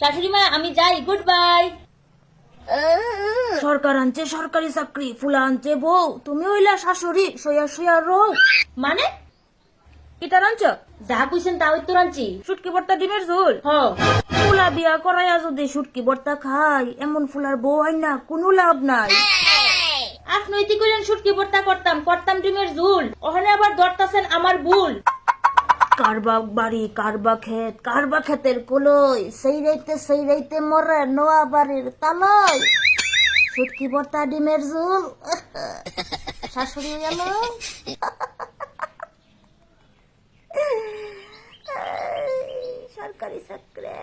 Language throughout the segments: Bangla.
শাশুড়ি মা আমি যাই গুড বাই সরকার আনছে সরকারি চাকরি ফুলা আনছে বউ। তুমি হইলা শাশুড়ি সইয়া সইয়া রৌ মানে? কিতা রাঞ্চ যা কইছেন তা হইতো রাঞ্চি শুটকি ভর্তা ডিমের ঝোল? হ। ফুলা বিয়া করাইয়া যদি শুটকি ভর্তা খাই এমন ফুলার বউ হয় না কোনো লাভ নাই। আপনি ইতি কইলেন শুটকি ভর্তা করতাম করতাম ডিমের ঝুল। ওখানে আবার ধরতাছেন আমার ভুল। কারবা বাড়ি কারবা খেত কারবা খেতের কুলোই। সেই রাইতে সেই রাইতে মরে নোয়া বাড়ির তালয় সুটকি বর্তা, ডিমের ঝুল। শাশুড়ি গেল সরকারি চাকরি।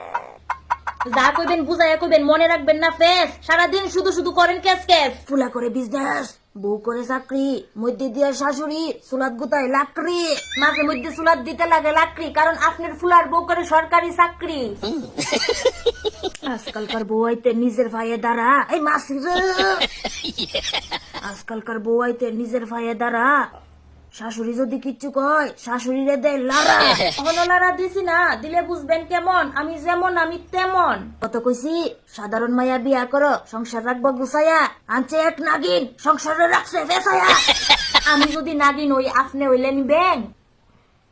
যা কইবেন বুঝাইয়া কইবেন মনে রাখবেন না ফেস সারাদিন শুধু শুধু করেন ক্যাস ক্যাস ফুলা করে বিজনেস বউ করে চাকরি মধ্যে দিয়ে শাশুড়ি সুলাত গুতায় লাকড়ি। মাঝে মধ্যে সুলাদ দিতে লাগে লাকড়ি কারণ আপনার ফুলার বউ করে সরকারি চাকরি। আজকালকার বউ আইতে নিজের ভাইয়ে দাঁড়া। এই মাসি রে আজকালকার বউ আইতে নিজের ভাইয়ে দাঁড়া। শাশুড়ি যদি কিচ্ছু কয় শাশুড়ি রে দেয় লারা অনলারা দিছি না দিলে বুঝবেন কেমন আমি যেমন আমি তেমন। কত কইছি সাধারণ মায়া বিয়া করো সংসার রাখব গুছাইয়া আনছে এক নাগিন সংসারে রাখছে বেসায়া আমি যদি নাগিন ওই আপনি হইলেন ব্যাং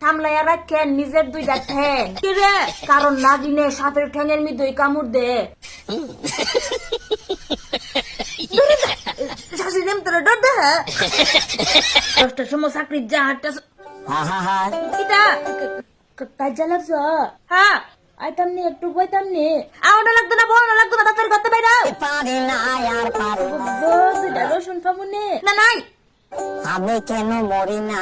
থামলাইয়া রাখেন নিজের দুইটা ঠ্যাং কি রে? কারণ নাগিনে সাপের ঠ্যাঙের মধ্যে কামড় দে। শাশুড়ি নেম তোরা ডর দে দশটার সময় চাকরি যা আটটা কিটা কাজা লাগছ? হ্যাঁ। আইতাম নি একটু বইতাম নি। আওটা লাগতো না বড় লাগতো না তাড়াতাড়ি করতে বাইরা রসুন পাবো নে। না নাই। আমি কেন মরি না?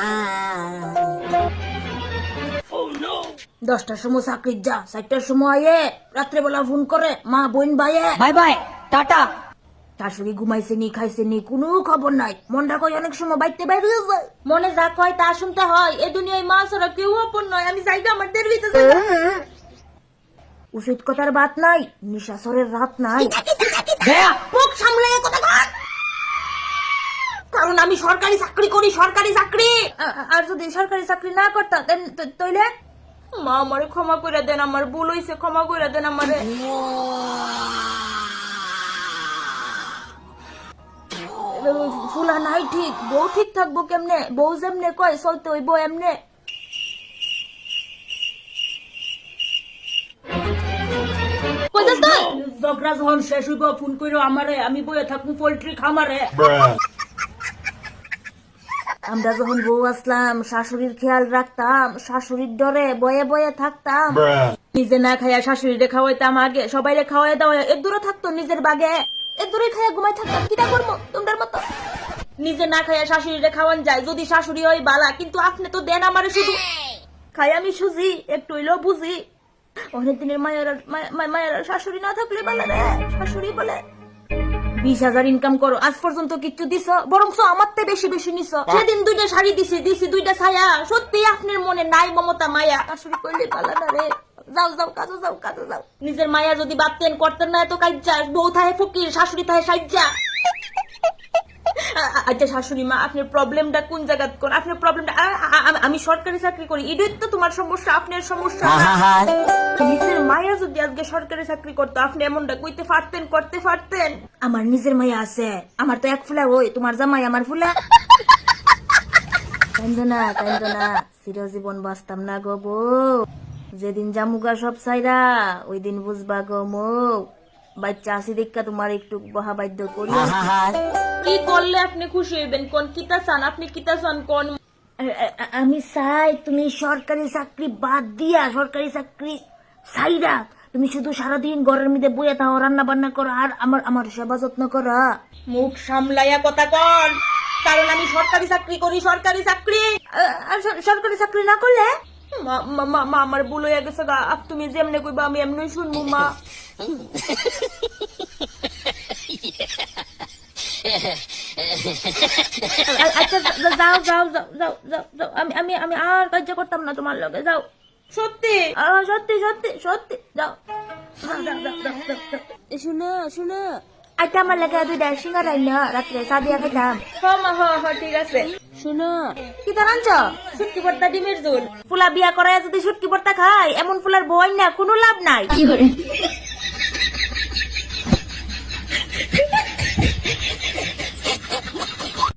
দশটার সময় চাকরি যা চারটার সময় আয়ে রাত্রেবেলা ফোন করে মা বোন ভাইয়ে বাই বাই টাটা। শাশুড়ি ঘুমাইছে নি খাইছে নি কোনো খবর নাই। মনটা কই অনেক সময় বাইতে বাইরে যায়। মনে যা কয় তা শুনতে হয়। এ দুনিয়ায় মা ছাড়া কেউ অপর নয়। আমি যাইগা আমার দের ভিতরে উচিত কথার বাত নাই নিশাসরের রাত নাই। মুখ সামলে কথা কর কারণ আমি সরকারি চাকরি করি সরকারি চাকরি। আর যদি সরকারি চাকরি না করতাম তেন- তো- তইলে মা আমারে ক্ষমা করে দেন আমার ভুল হইছে ক্ষমা করে দেন আমারে। ফুলা নাই ঠিক বউ ঠিক থাকব কেমনে? বউ যেমনে কয় চলতে হইব এমনে। ঝগড়া যখন শেষ হইব ফোন কইরো আমারে আমি বইয়ে থাকব পোল্ট্রি খামারে। আমরা যখন বউ আসলাম শাশুড়ির খেয়াল রাখতাম শাশুড়ির ডরে বয়ে বয়ে থাকতাম। নিজে না খাইয়া শাশুড়িরে খাওয়াইতাম আগে সবাই খাওয়াই দাওয়া এর দূরে থাকতো নিজের বাগে। এর দূরে খাইয়া ঘুমাই থাকতাম কিটা করব তোমার মতো? নিজে না খাইয়া শাশুড়িরে খাওয়ান যায় যদি শাশুড়ি হয় বালা কিন্তু আপনি তো দেন আমারে শুধু। খাই আমি সুজি একটু হইলেও বুঝি। অনেক দিনের মায়ের মায়ের শাশুড়ি না থাকলে বলে রে শাশুড়ি বলে। বিশ হাজার ইনকাম করো আজ পর্যন্ত কিচ্ছু দিছ বরং আমার তে বেশি বেশি নিছ। সেদিন দুইটা শাড়ি দিছি দিছি দুইটা ছায়া। সত্যি আপনার মনে নাই মমতা মায়া। শাশুড়ি করলে পালা না রে। যাও যাও কাজে যাও কাজে যাও। নিজের মায়া যদি বাপতেন করতেন না এত কাজ্জা বউ থাহে ফকির শাশুড়ি থাহে সাজ্জা আচ্ছা শাশুড়ি মা আপনার প্রবলেমটা কোন জায়গাত কোন আপনার প্রবলেমটা আমি সরকারি চাকরি করি। এটাই তো তোমার সমস্যা আপনার সমস্যা। নিজের মায়া যদি আজকে সরকারি চাকরি করতো আপনি এমনটা কইতে পারতেন করতে পারতেন? আমার নিজের মায়া আছে। আমার তো এক ফুলা ওই তোমার জামাই আমার ফুলা। কান্দ না কান্দ না চিরজীবন বাঁচতাম না গো বউ। যেদিন জামুগা সব চাইরা ওই দিন বুঝবা গো মৌ বাচ্চা আসি দেখা তোমার একটু বহা বাধ্য করি। কি করলে আপনি খুশি হইবেন? কোন কিতা চান? আপনি কিতা চান কোন? আমি চাই তুমি সরকারি চাকরি বাদ দিয়া সরকারি চাকরি চাইরা তুমি শুধু সারাদিন ঘরের মধ্যে বইয়া থাও রান্না বান্না করো আর আমার আমার সেবা যত্ন করো। মুখ সামলাইয়া কথা কন। কারণ আমি সরকারি চাকরি করি সরকারি চাকরি। সরকারি চাকরি না করলে মা মা মা- আমার ভুল হয়ে গেছে গা। আপ তুমি যেমনে কইবা আমি এমনি শুনব মা। আচ্ছা যাও যাও যাও যাও যাও আমি আমি আমি আর কার্য করতাম না তোমার লগে যাও। সত্যি? সত্যি সত্যি সত্যি যাও। যাও। এ, শুনো শুনো। আচ্ছা আমার লাগে দুইটা সিঙ্গার আইন রাত্রে সাদিয়া খাইতাম। হ মা হ হ ঠিক আছে। শুনো। কি আনছ? সুটকি ভর্তা ডিমের ঝোল। ফুলা বিয়া করায় যদি সুটকি ভর্তা খায়, এমন ফুলার বই না, কোনো লাভ নাই।